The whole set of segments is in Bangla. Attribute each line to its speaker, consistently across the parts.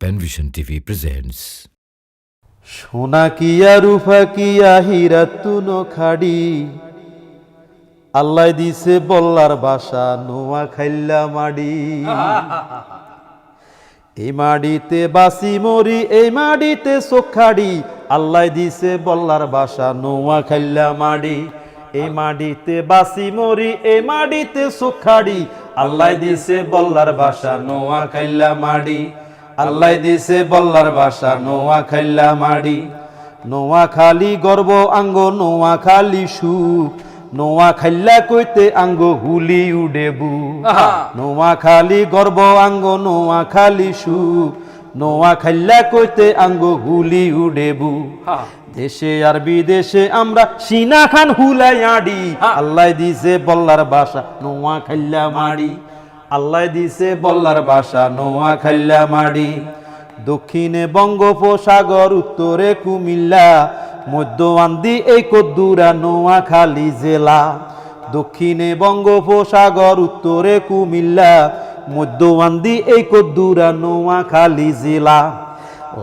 Speaker 1: Penvision TV presents
Speaker 2: সোনা কিয়া রূপা কিয়া হীরা তুনো খাড়ি। আল্লাহ দিছে বল্লার বাসা নোয়া খাইল্লা মাডি। এই মাডিতে বাসি মরি এই মাডিতে সোখাড়ি আল্লাহ দিছে বল্লার বাসা নোয়া খাইল্লা মাডি। এই মাডিতে বাসি মরি এই মাডিতে সোখাড়ি আল্লাহ দিছে বল্লার বাসা নোয়া খাইল্লা মাডি। আল্লাহ দিছে বল্লার বাসা নোয়া খাইল্লা মাডি। নোয়া খালি গর্ব আঙ্গ নোয়া খালি সুখ। নোয়া খাইল্লা কইতে আঙ্গ হুলি উডেবু নোয়া খালি গর্ব আঙ্গ নোয়া খালি সুখ। নোয়া খাইল্লা কইতে আঙ্গ হুলি উডেবু দেশে আর বিদেশে আমরা সিনা খান হুলাই আডি। আল্লাহ দিছে বল্লার বাসা নোয়া খাইলা মাড়ি। আল্লাহ দিছে বল্লার বাসা নোয়া খাইল্লা মাড়ি। দক্ষিণে বঙ্গোপসাগর, উত্তরে কুমিল্লা মধ্যান্দি এই কদ্দুরা, নোয়াখালী জেলা। দক্ষিণে বঙ্গোপসাগর, উত্তরে কুমিল্লা মধ্যান্দি এই কদ্দুরা, নোয়াখালী জেলা।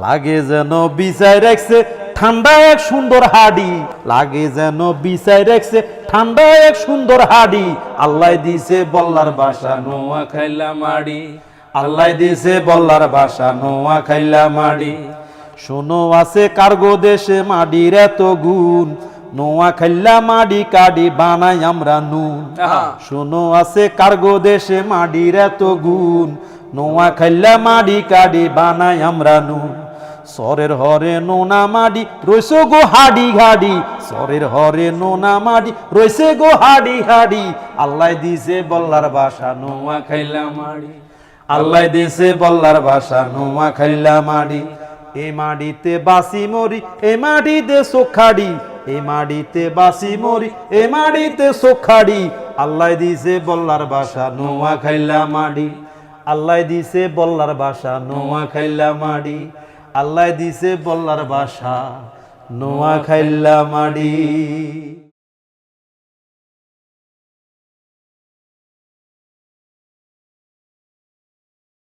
Speaker 2: লাগে যেন বিচাই রাখছে ঠান্ডা এক সুন্দর হাডি। লাগে যেন বিচাই রাখছে ঠান্ডা এক সুন্দর হাডি। আল্লাহ দিছে বল্লার বাসা নোয়া খাইলা মাড়ি। আল্লাহ দিছে বল্লার বাসা নোয়া খাইলা মাড়ি। শোনো আছে কার্গো দেশে মাডির এত গুণ। নোয়া খাইলা মাডি কাডি বানাই আমরা নুন। শোনো আছে কার্গো দেশে মাডির এত গুণ। নোয়া খাইলা মাডি কাডি বানাই আমরা নুন। সরের হরে নোনা মাডি, রইছে গো হাডি ঘাডি। সরের হরে নোনা মাডি, রইছে গো হাডি হাডি। আল্লাহ দিছে বল্লার বাসা, নোয়া খাইলা মাডি। আল্লাহ দিছে বল্লার বাসা, নোয়া খাইলা মাডি। এ মাডিতে বাসি মরি, এ মাটিতে সোখাড়ি। এ মাডিতে বাসি মরি, এ মাডিতে সোখাড়ি। আল্লাহ দিছে বল্লার বাসা, নোয়া খাইলা মাডি। আল্লাহ দিছে বল্লার বাসা, নোয়া খাইলা মাডি। আল্লাহ দিছে বল্লার বাসা নোয়া খাইল্লা মাডি।